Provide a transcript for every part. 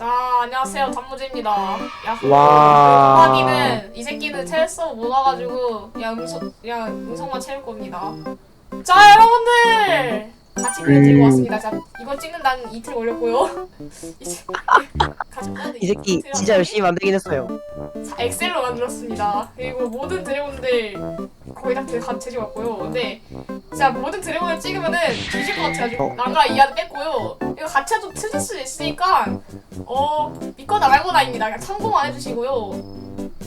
자 안녕하세요 단무지입니다. 야호. 와. 음악이는 이 새끼는 체스 못 와가지고 그냥 음성 그냥 음성만 채울 겁니다. 자 여러분들 같이 그림 들고 음. 왔습니다. 자 이거 찍는 난 이틀 걸렸고요. 이제 같이 이 새끼 진짜 열심히 만들긴 했어요. 자, 엑셀로 만들었습니다. 그리고 모든 드래곤들 거의 다 같이 찍었고요. 근데 진짜 모든 드래곤을 찍으면은 뒤질 것 같아가지고 어. 난가 이하는 뺐고요. 이거 가차 좀 틀릴 수 있으니까 어 믿거나 말거나입니다. 그냥 참고만 해주시고요.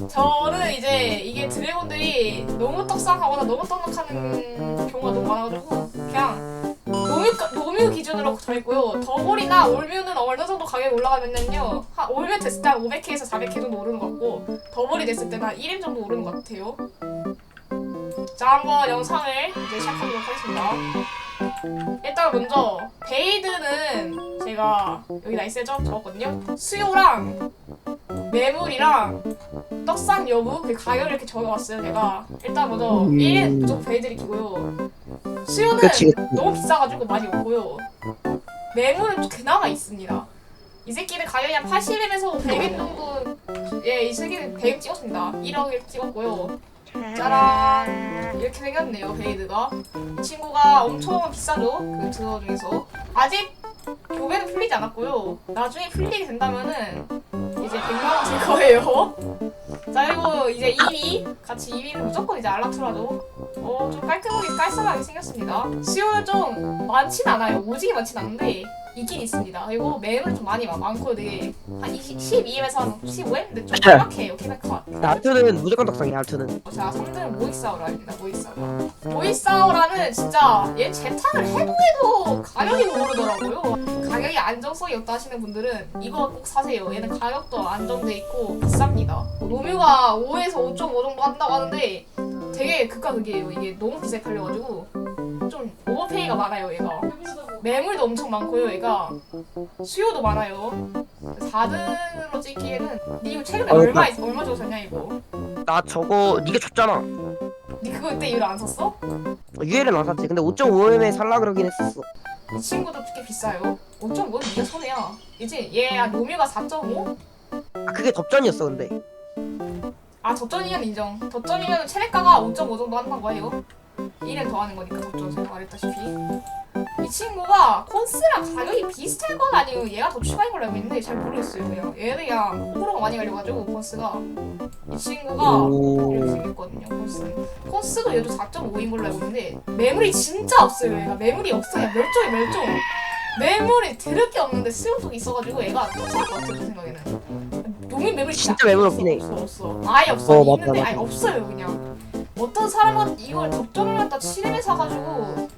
저는 이제 이게 드래곤들이 너무 떡상하거나 너무 떡락하는 경우가 너무 많아가지고 그냥 노뮤, 노뮤 기준으로 정했고요. 더블이나 올뮤는 어느 정도 가격이 올라가면요. 한 올뮤 됐을 때 한 500K에서 400K 정도 오르는 것 같고 더블이 됐을 때는 한 1임 정도 오르는 것 같아요. 자, 한번 영상을 이제 시작하도록 하겠습니다. 일단 먼저 베이드는 제가 여기다 있어죠 적었거든요. 수요랑 매물이랑 떡상 여부 그 가격을 이렇게 적어왔어요. 제가 일단 먼저 음. 1인 무조건 베이드를 키고요. 수요는 그치, 그치. 너무 비싸가지고 많이 없고요. 매물은 그나마 있습니다. 이 새끼는 가격이 한 80엔에서 100엔 정도 예, 이 새끼는 100엔 찍었습니다. 1억을 찍었고요. 짜란 이렇게 생겼네요 베이드가. 이 친구가 엄청 비싸죠 그 드어 중에서. 아직 교배는 풀리지 않았고요. 나중에 풀리게 된다면은 이제 100만원 줄 거예요. 자 그리고 이제 2위 같이 2위는 무조건 이제 알라투라죠 어좀 깔끔하게 깔쌈하게 생겼습니다. 수요는 좀 많진 않아요. 오지게 많진 않은데 있긴 있습니다 그리고 매물 좀 많이 막 많고 되게 한 20, 12em에서 한 15em? 근데 좀 케바케예요 케바카 알트는 무조건 떡상이야 알트는. 자, 3등은 모익사우라입니다. 모익사우라. 모익사우라는 진짜 얘 재탕을 해도 해도 가격이 못 오르더라고요. 가격이 안정성이 없다 하시는 분들은 이거 꼭 사세요. 얘는 가격도 안정돼 있고 비쌉니다. 노뮤가 5에서 5.5 정도 한다고 하는데 되게 극과 극이에요. 이게 너무 비싸게 팔려가지고 좀 오버페이가 많아요, 얘가. 매물도 엄청 많고요, 얘가. 수요도 많아요. 4등으로 찍기에는 니 이거 최근에 어, 얼마 얼마 주고 샀냐 이거? 나 저거 네가 줬잖아. 니 그거 그때 이후로 안 샀어? UL은 안 샀지. 근데 5.5M에 살라 그러긴 했었어. 이 친구도 꽤 비싸요. 5.5는 네가 손해야. 이제 얘 아, 노뮤가 4.5? 아 그게 덥전이었어 근데. 아 덧전이면 인정. 덧전이면 체력가가 5.5 정도 한다는 거예요. 1엔 더 하는 거니까 덧전 제가 말했다시피. 이 친구가 콘스랑 가격이 비슷할 건 아니에요. 얘가 더 추가인 걸로 알고 있는데 잘 모르겠어요. 그냥 얘는 그냥 호불호가 많이 갈려가지고 콘스가 이 친구가 오. 이렇게 생겼거든요. 콘스. 콘스도 얘도 4.5인 걸로 알고 있는데 매물이 진짜 없어요. 얘가 매물이 없어 요. 멸종이 멸종. 매물이 들을 게 없는데 수용속이 있어가지고 얘가 똑같을 것 같아요. 제 생각에는. 용인 매물이 진짜 매물 없긴 해. 없어 없어. 아예 없어. 어, 맞다, 있는데 맞다. 아예 없어요 그냥. 어떤 사람은 이걸 덕전을 갖다 7엠에 사가지고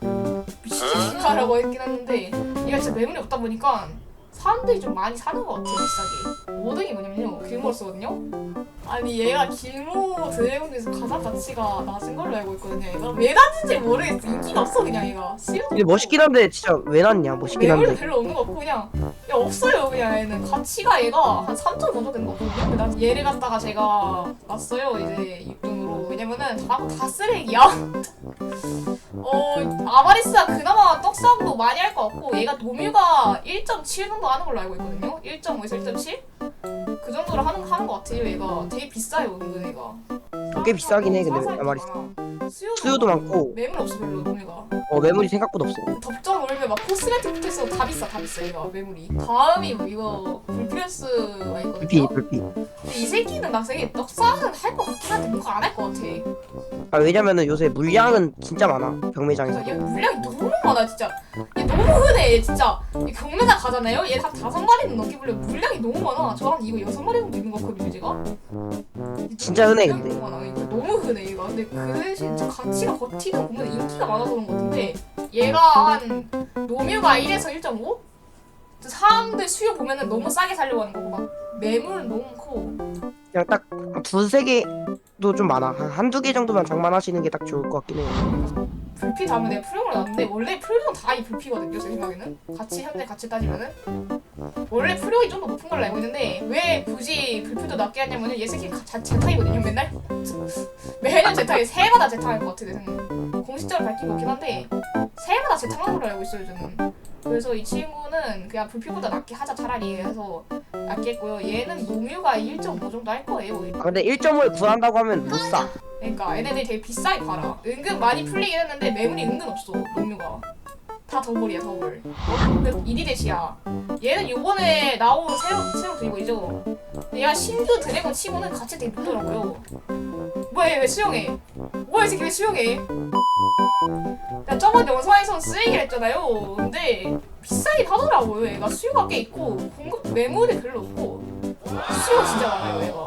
미친 새끼가라고 했긴 했는데 얘가 진짜 매물이 없다 보니까 사람들이 좀 많이 사는 것 같아요 비싸게. 5등이 뭐냐면요 길모스거든요. 아니 얘가 길모 드래곤에서 가장 가치가 낮은 걸로 알고 있거든요 얘가. 왜 낮은지 모르겠어. 인기가 없어 그냥 얘가. 싫어 근데 멋있긴 한데 진짜 왜 났냐? 멋있긴 매물도 한데. 별로 없는 것 같고 그냥 야 없어요 그냥 얘는. 가치가 얘가 한 3점 정도 되는 것 같거든요? 근데 난 얘를 갖다가 제가 놨어요 이제 6등으로 왜냐면은 다, 다 쓰레기야. 어 아바리스가 그나마 떡상도 많이 할 것 같고 얘가 노뮤가 1.7 정도 하는 걸로 알고 있거든요. 1.5에서 1.7? 그 정도로 하는, 하는 것 같아요 얘가. 되게 비싸요 은근 얘가. 꽤 비싸긴 해, 근데 아바리스. 수요도, 수요도 많고 매물 없어 별로 노뮤가 어 매물이 생각보다 없어. 덥정 올면 막 코스메틱 붙어있어 다 비싸 다 비싸 이거 매물이 다음이 뭐 이거 불필요스가 있거든요 불피. 근데 이 새끼는 나 되게 떡상은 할 것 같긴 한데 뭔가 안 할 것 같아 아 왜냐면은 요새 물량은 진짜 많아 경매장에서. 얘 물량이 너무 많아 진짜. 얘 너무 흔해 얘 진짜. 얘 경매장 가잖아요? 얘한 다섯 마리는 넘게 불려. 물량이 너무 많아. 저한 이거 여섯 마리 정도 있는 것 같거든요 제가? 진짜 흔해, 근데. 너무 많아. 그러니까 너무 흔해 얘가. 근데 그 대신 진짜 가치가 버티는 보면 인기가 많아서 그런 것 같은데 얘가 한 노뮤가 1에서 1.5? 사람들 수요 보면은 너무 싸게 살려고 하는 거고 막 매물은 너무 많고 그냥 딱 두세 개도 좀 많아. 한 한두 개 정도만 장만하시는 게 딱 좋을 것 같긴 해요. 불피 다음에 내가 풀용을 놨는데 원래 풀용 다이 불피거든요 제 생각에는 같이 현재 같이 따지면은 원래 풀용이 좀 더 높은 걸로 알고 있는데 왜 굳이 불피도 낮게 하냐면은 얘 새끼 자, 재탕이거든요 맨날 매년 재탕이 새마다 재탕할 것 같아 내 생각 공식적으로 밝힌 거 같긴 한데 새마다 재탕하는 걸로 알고 있어요 저는 그래서 이 친구는 그냥 불피보다 낮게 하자 차라리 해서 아끼겠고요. 얘는 농유가 1.5 정도 할 거예요. 아, 근데 1.5에 구한다고 하면 못 사. 그러니까 얘네들이 되게 비싸게 팔아. 은근 많이 풀리긴 했는데 매물이 은근 없어. 농유가. 다 더블이야 더블. 그 이디데시야. 얘는 요번에 나온 새로 새로 드래곤이죠. 얘가 신규 드래곤 치고는 가치 되게 높더라고요. 뭐야 얘 왜 수영해? 뭐야 이 새끼 왜 수영해? 나 저번 영상에선 쓰레기를 했잖아요. 근데 비싸긴 하더라고요. 얘가 수요가 꽤 있고 공급 매물이 별로 없고 수요가 진짜 많아요 얘가.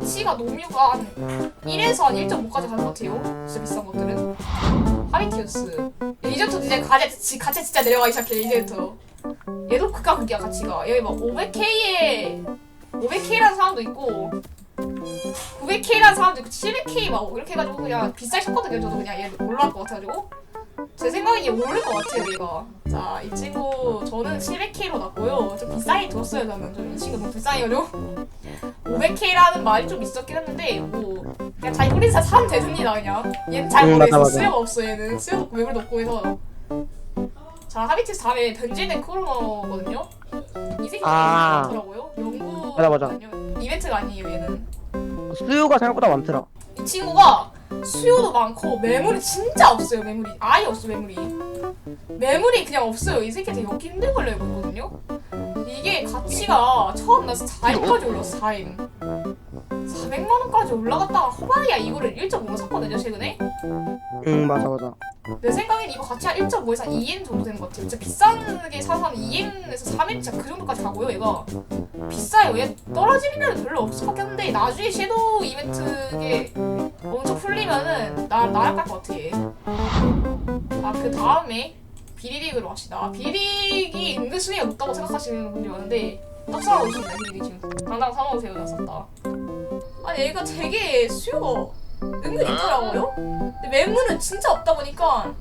가치가 노뮤가 한 1에서 한 1.5까지 가는 것 같아요. 진짜 비싼 것들은. 하리티우스. 이제부터 이제 가치, 가치 진짜 내려가기 시작해, 이제부터. 얘도 극과 극이야, 가치가. 여기 막 500K에, 500K라는 사람도 있고, 900K라는 사람도 있고, 700K 막 이렇게 해가지고 그냥 비싸게 샀거든요, 저도 그냥 얘 올라갈 것 같아가지고. 제 생각엔 얘 오를 것 같아요, 얘가. 자, 이 친구, 저는 700K로 났고요. 좀 비싸게 뒀어요, 저는. 좀이 친구 너무 불쌍해가지고. 500K라는 말이 좀 있었긴 했는데 뭐 그냥 자기 혼인사 사면 되습니다 그냥 얘는 잘 음, 모르겠어 맞아, 맞아. 수요가 없어 얘는 수요도 없고 매물도 없고 해서 자 하비티스 다음에 변질된 크로너거든요 이 새끼 아. 많더라고요 연구 맞아, 맞아. 이벤트가 아니에요 얘는 수요가 생각보다 많더라. 이 친구가 수요도 많고 매물이 진짜 없어요 매물이 아예 없어 매물이 매물이 그냥 없어요. 이 새끼 되게 얻기 힘든 걸로 알고 있거든요. 이게 가치가 처음 나서 4임까지 올랐어 4임 400만원까지 올라갔다가 호바이야 이거를. 1.5 샀거든요 최근에. 응 맞아 맞아. 내 생각엔 이거 가치 한 1.5에서 한 2엔 정도 되는 것 같아요. 진짜 비싼게 사서 한 2엔에서 3엔 진짜 그 정도까지 가고요 얘가 비싸요. 얘 떨어지면 별로 없을 것 같긴 한데 나중에 섀도우 이벤트게 엄청 풀리면은 나 나락갈 것 같아 얘아그 다음에 비리릭으로 합시다. 비리릭이 은근 순위가 높다고 생각하시는 분들이 많은데 떡상하고 있었네 비리릭 지금 당당 사먹으세요 나 썼다. 아니 얘가 되게 수요가 은근 있더라고요? 근데 매물은 진짜 없다 보니까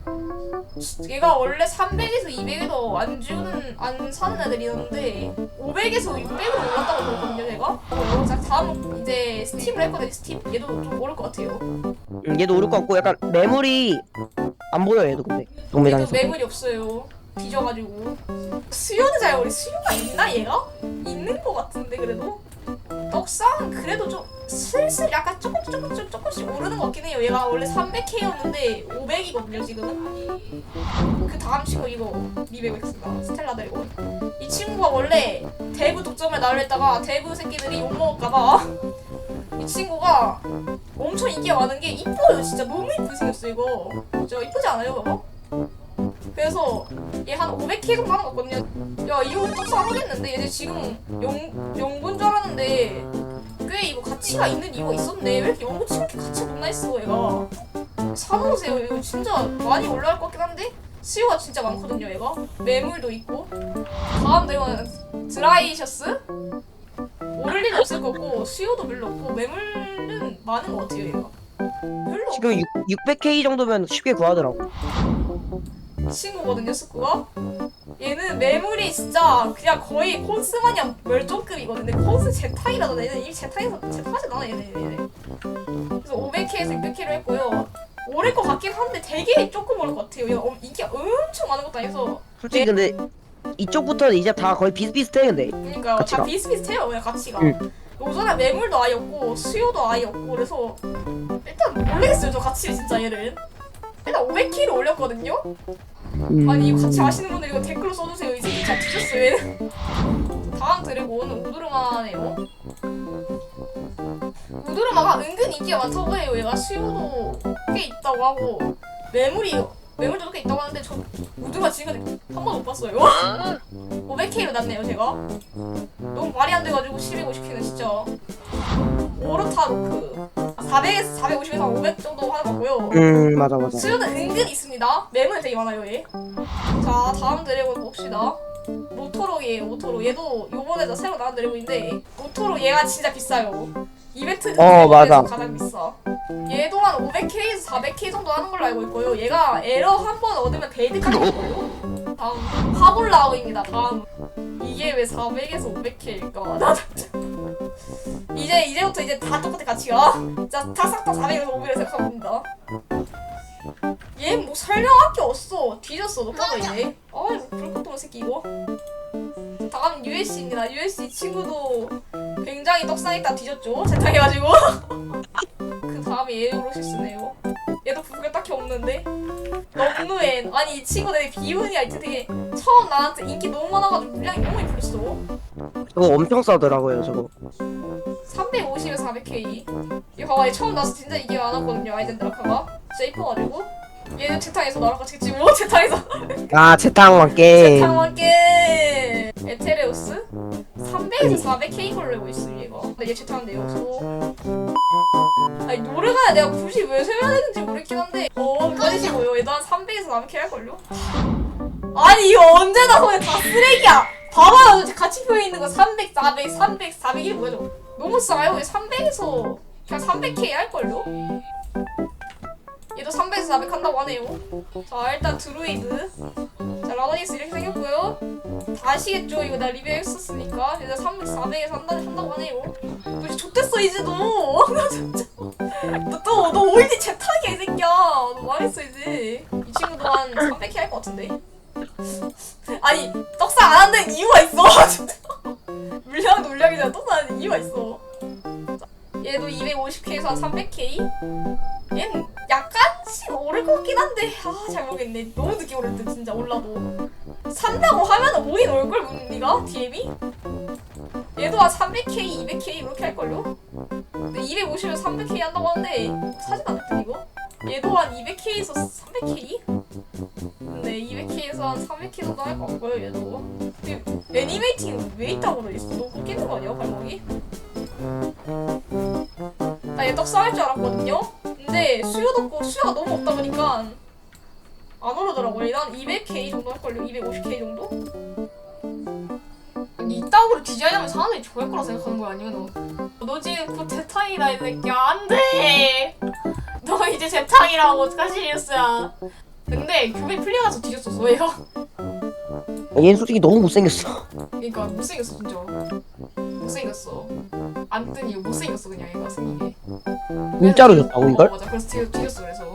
얘가 원래 300에서 200에도 안 주는 안 사는 애들이었는데 500에서 600으로 올랐다고 들었거든요 제가? 어, 자, 다음 이제 스팀을 했거든요 스팀. 얘도 좀 오를 것 같아요. 응, 얘도 오를 것 같고 약간 매물이 안 보여 얘도 근데. 얘도 동매장에서. 매물이 없어요. 뒤져가지고. 수요는 잘 우리 수요가 있나 얘가? 있는 것 같은데 그래도 떡상은 그래도 좀 슬슬 약간 조금 조금 조금 조금씩 오르는 것 같긴 해요. 얘가 원래 300K였는데 500이거든요 지금은. 그 다음 친구 이거 미베백스다. 스텔라 드래곤 이 친구가 원래 대부 독점을 나를 했다가 대부 새끼들이 욕 먹을까봐 이 친구가 엄청 인기가 많은 게 이뻐요 진짜. 너무 이쁘게 생겼어 이거. 진짜 이쁘지 않아요 이거? 그래서 얘 한 500K 정도 하는 거 같거든요. 야 이거 떡상 하겠는데? 얘네 지금 영, 영군 줄 알았는데 꽤 이거 가치가 있는 이유가 있었네. 왜 이렇게 영구 치면 이렇게 가치가 높나 했어 얘가? 사놓으세요. 이거 진짜 많이 올라갈 것 같긴 한데? 수요가 진짜 많거든요 얘가. 매물도 있고. 다음 내용은 드라이셔스 오를 일은 없을 거고 수요도 별로 없고 매물은 많은 것 같아요 얘가. 별로 지금 6, 600K 정도면 쉽게 구하더라고. 친구거든요, 스쿠가. 얘는 매물이 진짜 그냥 거의 콘스 마냥 멸종급이거든요. 콘스 제타이라던데 얘는 이미 제타에서 제타하지 않아 얘네 얘네. 그래서 500K에서 600K로 했고요. 오를 것 같긴 한데 되게 조금 오를 것 같아요. 얘 엄- 인기가 엄청 많은 것도 아니어서 솔직히 근데 이쪽부터는 이제 다 거의 비슷비슷해 근데. 그러니까 가치가. 다 비슷비슷해요 그냥 가치가. 응. 요전에 매물도 아예 없고 수요도 아예 없고 그래서 일단 모르겠어요 저 가치를 진짜 얘를. 일단 500K로 올렸거든요. 음, 아니 이거 같이 아시는 분들 이거 댓글로 써주세요. 이 새끼 잘 뒤졌어요. 얘는. 다음 드래곤 우드르마네요. 우드르마가 은근 인기가 많다고 해요. 얘가 수요도 꽤 있다고 하고 매물이 매물도 꽤 있다고 하는데 저 우드르마 지금까지 한 번도 못 봤어요. 500K로 났네요 제가. 너무 말이 안 돼가지고 750K는 진짜 오르타로크 400에서 450에서 500 정도 하는 것 같고요. 음 맞아 맞아. 수요는 은근 있습니다. 매물 되게 많아요, 얘. 자, 다음 드래곤 봅시다. 모토로이에요, 모토로. 얘도 요번에 새로 나온 드래곤인데, 모토로 얘가 진짜 비싸요. 이벤트 어, 맞아. 가장 비싸. 얘도 한 500K에서 400K 정도 하는 걸로 알고 있고요. 얘가 에러 한 번 얻으면 베이드까지 있고요. 다음, 파볼라우입니다, 다음. 이게 왜 400에서 500K일까? 나 진짜. 이제, 이제부터 이제 다 똑같아, 가치가. 자, 다싹다 400에서 500을 생각합니다. 얘뭐 설명할 게 없어. 뒤졌어. 너 꺼져 이제. 아이 없는 새끼 이거. 다음 USC입니다. USC 친구도 굉장히 떡상했다 뒤졌죠? 재탕해가지고. 그 다음이 에우로시스네요. 얘도 부부가 딱히 없는데. 너무엔 아니 이 친구 되게 비운이야. 이제 되게 처음 나한테 인기 너무 많아가지고 물량이 너무 풀렸어. 저거 엄청 싸더라고요 저거 350에 400K. 이거 봐봐, 얘 처음 나서 진짜 이게 많았거든요. 아이젠드라카가. 진짜 이뻐가지고. 얘는 재탕에서 나랑 같이 찍지 뭐? 재탕에서. 아 채탕왕 게임 재탕만 게 에테레우스? 300에서 400K 걸로 알고 있어 얘가. 근데 얘 재탕 내용소. 아니 노래가 내가 굳이 왜 세워야 되는지 모르겠긴 한데 어 꺼지시고요. 얘도 한 300에서 400K 할걸요? 아니 이거 언제나 손에 다 쓰레기야. 봐봐요 같이 표해 있는 거 300, 400, 300, 400이 뭐야 저거. 너무 싸요. 얘 300에서 그냥 300K 할걸요? 얘도 300에서 400 한다고 하네요. 자 일단 드루이드. 자 라더니스 이렇게 생겼고요. 다 아시겠죠? 이거 나 리뷰했었으니까. 일단 300, 400에서 한다, 한다고 하네요. 너 이제 좆됐어 이제 너. 나 진짜 너또너 올디 제타게 이 새끼야. 너 망했어 이제. 이 친구도 한 300회 할 것 같은데? 아니 떡상 안 하는 이유가 있어. 진짜 물량도 물량이잖아. 떡상 안 하는 이유가 있어. 자, 얘도 250K에서 한 300K 얘는 약간씩 오를 한데 아 잘 모르겠네. 너무 늦게 듯 진짜 올라도. 산다고 하면은 오긴 올걸 니가? DM이? 얘도 한 300K 200K 이렇게 할걸요? 근데 250에 300K 한다고 하는데 사진 않을 듯 이거? 얘도 한 200K에서 300K 근데 200K에서 한 300K 정도 할 것 같고요 얘도. 근데 애니메이팅 왜 있다고 그러겠어 너무 꺾이는 거 아니야 발목이? 나 얘 떡상할 줄 알았거든요? 근데 수요도 없고 수요가 너무 없다 보니까 안 오르더라고요. 일단 200K 정도 할걸요? 250K 정도? 이따구로 디자인하면 사람들이 좋아할 거라 생각하는 거야 아니면 너? 너 지금 곧 재탕이다 이 새끼야 안 돼 너 이제 재탕이라고 어떡하지 리우스야 근데 교배 풀려나서 뒤졌었어 얘가 얘는 솔직히 너무 못생겼어 그러니까 못생겼어 진짜 못생겼어 안뜬 이유 못생겼어 그냥 얘가 생긴 게 진짜로 졌다고 이걸? 어, 맞아 그래서 뒤, 뒤졌어 그래서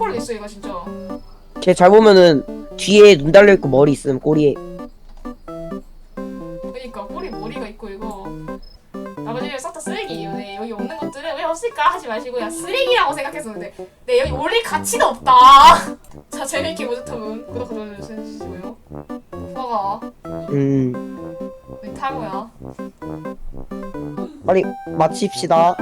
거꾸로 됐어 얘가 진짜. 걔잘 보면은 뒤에 눈 달려 있고 머리 있음 꼬리에. 그러니까 꼬리 머리가 있고 이거. 나머지는 싹다 쓰레기예요 네 여기 없는 것들은 왜 없을까? 하지 마시고 야 쓰레기라고 생각했었는데. 네 여기 올릴 가치가 없다. 자 재밌게 모집하면 구독 눌러주시고요 오빠가? 음. 왜 탈모야? 빨리 마칩시다